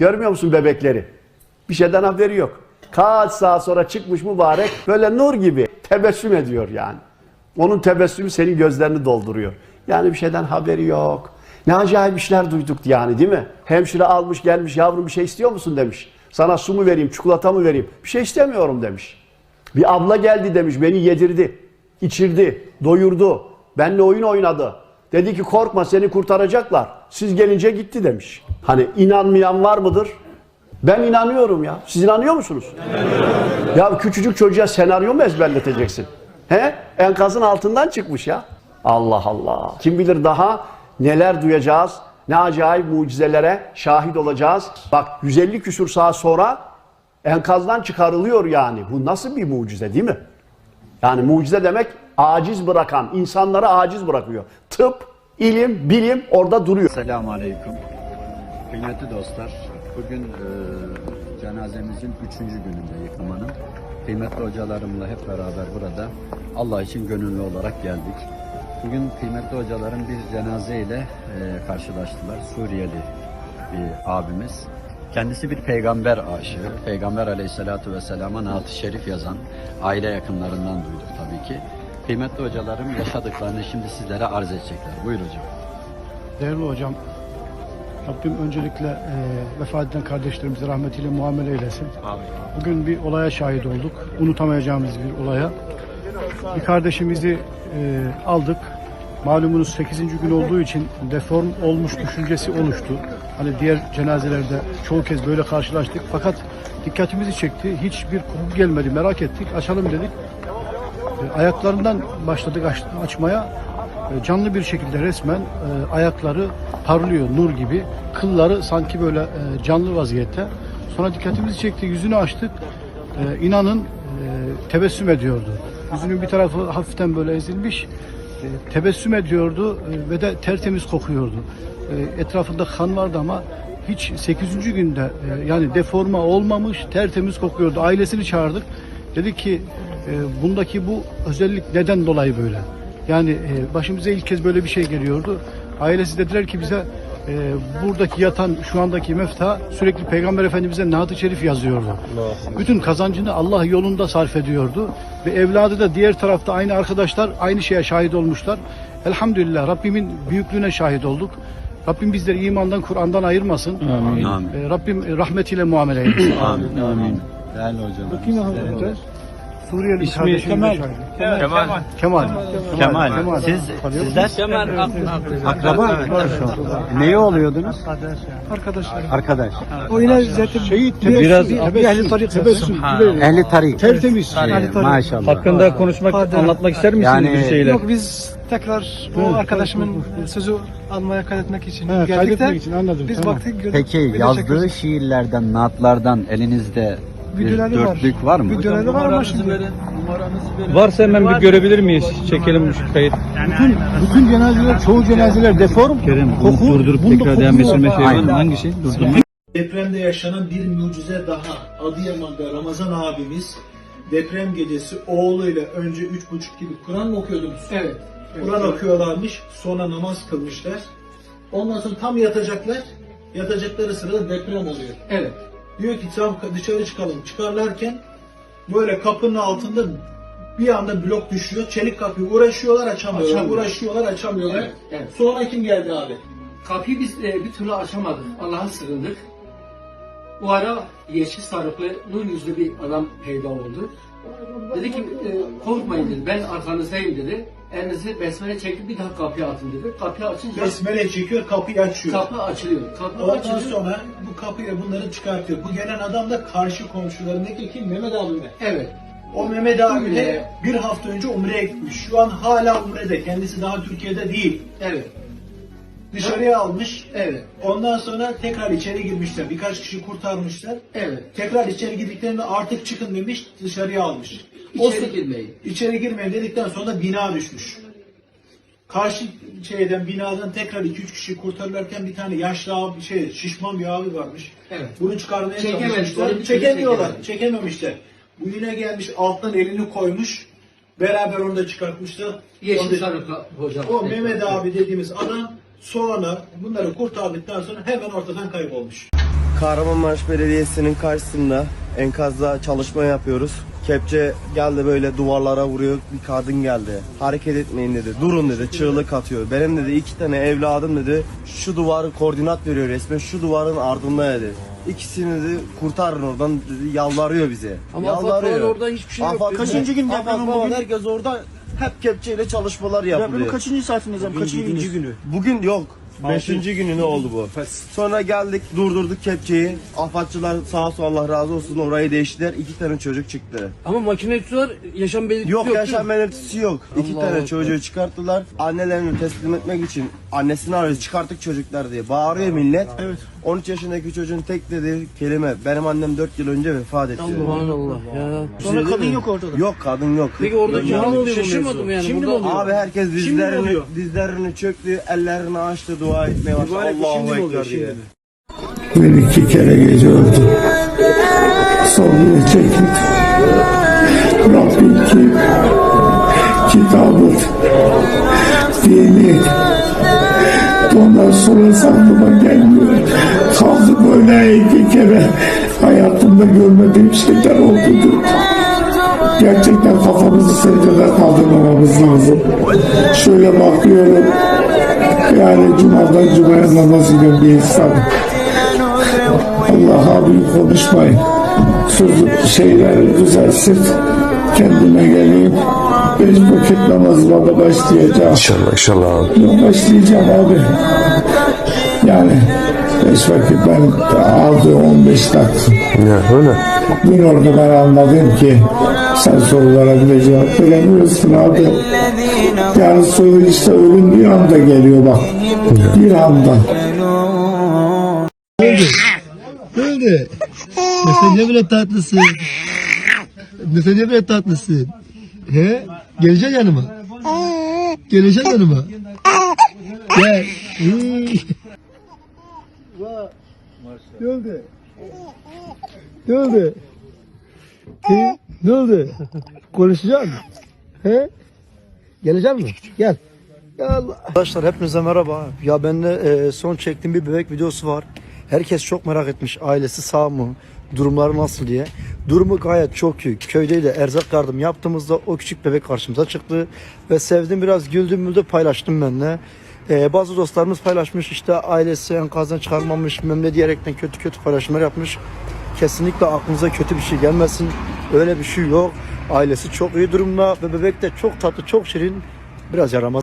Görmüyor musun bebekleri? Bir şeyden haberi yok. Kaç saat sonra çıkmış mübarek böyle nur gibi tebessüm ediyor yani. Onun tebessümü senin gözlerini dolduruyor. Yani bir şeyden haberi yok. Ne acayip işler duyduk yani değil mi? Hemşire almış gelmiş yavrum bir şey istiyor musun demiş. Sana su mu vereyim, çikolata mı vereyim? Bir şey istemiyorum demiş. Bir abla geldi demiş beni yedirdi, içirdi, doyurdu. Benle oyun oynadı. Dedi ki korkma seni kurtaracaklar. Siz gelince gitti demiş. Hani inanmayan var mıdır? Ben inanıyorum ya. Siz inanıyor musunuz? Ya küçücük çocuğa senaryo mu ezberleteceksin? He? Enkazın altından çıkmış ya. Allah Allah. Kim bilir daha neler duyacağız, ne acayip mucizelere şahit olacağız. Bak 150 küsur saat sonra enkazdan çıkarılıyor yani. Bu nasıl bir mucize değil mi? Yani mucize demek aciz bırakan, insanları aciz bırakıyor. Tıp, ilim, bilim orada duruyor. Selamun Aleyküm. Kıymetli dostlar, bugün e, cenazemizin üçüncü gününde yıkamanın. Kıymetli hocalarımla hep beraber burada Allah için gönüllü olarak geldik. Bugün kıymetli hocaların bir cenazeyle e, karşılaştılar. Suriyeli bir abimiz. Kendisi bir peygamber aşığı. Peygamber aleyhissalatu vesselama naat-ı şerif yazan aile yakınlarından duyduk tabii ki. Kıymetli hocalarım yaşadıklarını şimdi sizlere arz edecekler. Buyur hocam. Değerli hocam, Rabbim öncelikle e, vefat eden kardeşlerimize rahmetiyle muamele eylesin. Bugün bir olaya şahit olduk. Unutamayacağımız bir olaya. Bir kardeşimizi e, aldık. Malumunuz 8. gün olduğu için deform olmuş düşüncesi oluştu. Hani diğer cenazelerde çoğu kez böyle karşılaştık. Fakat dikkatimizi çekti. Hiçbir koku gelmedi. Merak ettik. Açalım dedik. E, ayaklarından başladık aç- açmaya. E, canlı bir şekilde resmen e, ayakları parlıyor nur gibi. Kılları sanki böyle canlı vaziyette. Sonra dikkatimizi çekti. Yüzünü açtık. İnanın tebessüm ediyordu. Yüzünün bir tarafı hafiften böyle ezilmiş. Tebessüm ediyordu ve de tertemiz kokuyordu. Etrafında kan vardı ama hiç 8. günde yani deforma olmamış tertemiz kokuyordu. Ailesini çağırdık. Dedi ki e, bundaki bu özellik neden dolayı böyle? Yani e, başımıza ilk kez böyle bir şey geliyordu. Ailesi dediler ki bize e, buradaki yatan şu andaki mefta sürekli Peygamber Efendimiz'e naat-ı şerif yazıyordu. Bütün kazancını Allah yolunda sarf ediyordu. Ve evladı da diğer tarafta aynı arkadaşlar aynı şeye şahit olmuşlar. Elhamdülillah Rabbimin büyüklüğüne şahit olduk. Rabbim bizleri imandan, Kur'an'dan ayırmasın. Amin. Amin. E, Rabbim rahmetiyle muamele eylesin. Amin. Amin. Değerli hocam. Kim o? Suriyeli bir kardeşimiz şahit. Kemal. Kemal. Kemal. Siz Tanıyor sizler akraba mı? Neye oluyordunuz? Arkadaşlar. Arkadaş. O yine zaten şehit Biraz- bir ehli tarik tebessüm. Ehli tarik. Tertemiz. Maşallah. Hakkında konuşmak, anlatmak ister misiniz Yani- bir şeyler? Yok biz tekrar o arkadaşımın sözü almaya kaydetmek için He, geldik de için anladım. biz tamam. baktık gördük. Peki yazdığı şiirlerden, naatlardan elinizde bir Videoları var. dörtlük var mı? Videoları var ama şimdi Varsa hemen bir görebilir miyiz? Çekelim şu kayıt. Bütün, bütün cenazeler, çoğu cenazeler deform. koku, durdurup tekrar devam ettirme şey var Aynen. mı? Hangisi? Durdurma. Depremde yaşanan bir mucize daha. Adıyaman'da Ramazan abimiz deprem gecesi oğluyla önce üç buçuk gibi Kur'an mı okuyordunuz? evet. Kur'an okuyorlarmış. Sonra namaz kılmışlar. Ondan sonra tam yatacaklar. Yatacakları sırada deprem oluyor. Evet. Diyor ki tam dışarı çıkalım. Çıkarlarken böyle kapının altında bir anda blok düşüyor. Çelik kapıyı uğraşıyorlar açamıyorlar. Açamıyor. Uğraşıyorlar açamıyorlar. Evet, evet. Sonra kim geldi abi? Kapıyı biz e, bir türlü açamadık. Allah'a sığındık. O ara yeşil sarıklı, nur yüzlü bir adam peyda oldu. Dedi ki e, korkmayın dedi. Ben arkanızdayım dedi. Elinizi besmele çekip bir daha kapıya atın dedi. Kapıyı açınca Besmele çekiyor kapıyı açıyor. kapı açılıyor. Kapı Ondan açılıyor. sonra bu kapıyla bunları çıkartıyor. Bu gelen adam da karşı komşularındaki kim? Mehmet abi mi? Evet. O Mehmet abi de bir hafta önce Umre'ye gitmiş. Şu an hala Umre'de. Kendisi daha Türkiye'de değil. Evet. Dışarıya almış. Evet. Ondan sonra tekrar içeri girmişler. Birkaç kişi kurtarmışlar. Evet. Tekrar içeri girdiklerinde artık çıkın demiş. Dışarıya almış. O İçeri girmeyin. İçeri girmeyin dedikten sonra bina düşmüş. Karşı şeyden binadan tekrar 2-3 kişi kurtarırlarken bir tane yaşlı abi şey şişman bir abi varmış. Evet. Bunu çıkarmaya Çekememiş, çalışmışlar. onu bir türlü Çekemiyorlar. çekememiş. Çekememişler. Bu yine gelmiş alttan elini koymuş. Beraber onu da çıkartmışlar. Yeşil Onu da- sarıklı hocam. O Mehmet abi dediğimiz adam sonra bunları kurtardıktan sonra hemen ortadan kaybolmuş. Kahramanmaraş Belediyesi'nin karşısında enkazda çalışma yapıyoruz. Kepçe geldi böyle duvarlara vuruyor. Bir kadın geldi. Hareket etmeyin dedi. Durun dedi. Çığlık atıyor. Benim dedi iki tane evladım dedi. Şu duvarı koordinat veriyor resmen. Şu duvarın ardında dedi. İkisini dedi kurtarın oradan dedi. Yalvarıyor bize. Ama Yalvarıyor. AFAD orada hiçbir şey yok. Kaçıncı gün deprem bugün- Herkes orada hep kepçeyle çalışmalar yapılıyor. Depremin kaçıncı saatindeyiz abi? Kaçıncı günü? Bugün yok. Beşinci günü ne oldu bu? Sonra geldik durdurduk kepçeyi. Afatçılar sağ olsun Allah razı olsun orayı değiştiler. İki tane çocuk çıktı. Ama makine tutuyorlar yaşam belirtisi Yok yok. yaşam belirtisi yok. İki Allah tane Allah. çocuğu çıkarttılar. Annelerini teslim etmek için annesini arıyoruz çıkarttık çocuklar diye. Bağırıyor millet. Evet. 13 yaşındaki çocuğun tek dediği kelime benim annem 4 yıl önce vefat etti. Subhanallah ya. Sonra kadın yok ortada. Yok kadın yok. Peki oradaki Yok. halk şaşırmadı mı yani? Şimdi mi oluyor? Abi herkes dizlerini oluyor. dizlerini çöktü, ellerini açtı, dua etmeye başladı. Allahu oluyor? ekber diye. Ben iki kere gece öldüm. Sorguya çekildim. Rabbim ki kitabı, dini, ondan sonra aklıma gelmiyor. Kaldı böyle iki kere hayatımda görmediğim şeyler oldu. Gerçekten kafamızı secdeden kaldırmamamız lazım. Şöyle bakıyorum. Yani cumadan cumaya namaz kılan bir insan. Allah abi konuşmayın. Sözü şeyler düzelsin. Kendime geleyim. Beş vakit namazıma da başlayacağım. İnşallah inşallah abi. Başlayacağım abi. Yani beş vakit ben aldı 15 dakika. Ya öyle. Dün orada ben anladım ki sen sorulara bile cevap veremiyorsun abi. Yani soru işte ölüm bir anda geliyor bak. Bir anda. Öyle. Mesela ne bile tatlısın. Mesela ne bile tatlısın. He? Geleceksin yanıma. Geleceksin yanıma. Gel. Ne oldu? Ne oldu? Ne oldu? Konuşacak mısın? He? Gelecek mi? Gel. Arkadaşlar hepinize merhaba. Ya bende e, son çektiğim bir bebek videosu var. Herkes çok merak etmiş ailesi sağ mı? Durumları nasıl diye. Durumu gayet çok iyi. Köydeydi erzak yardım yaptığımızda o küçük bebek karşımıza çıktı. Ve sevdim biraz güldüm müldü paylaştım ben de. E, bazı dostlarımız paylaşmış işte ailesi enkazdan çıkarmamış memle diyerekten kötü kötü paylaşımlar yapmış. Kesinlikle aklınıza kötü bir şey gelmesin. Öyle bir şey yok. Ailesi çok iyi durumda ve bebek de çok tatlı çok şirin. Biraz yaramaz.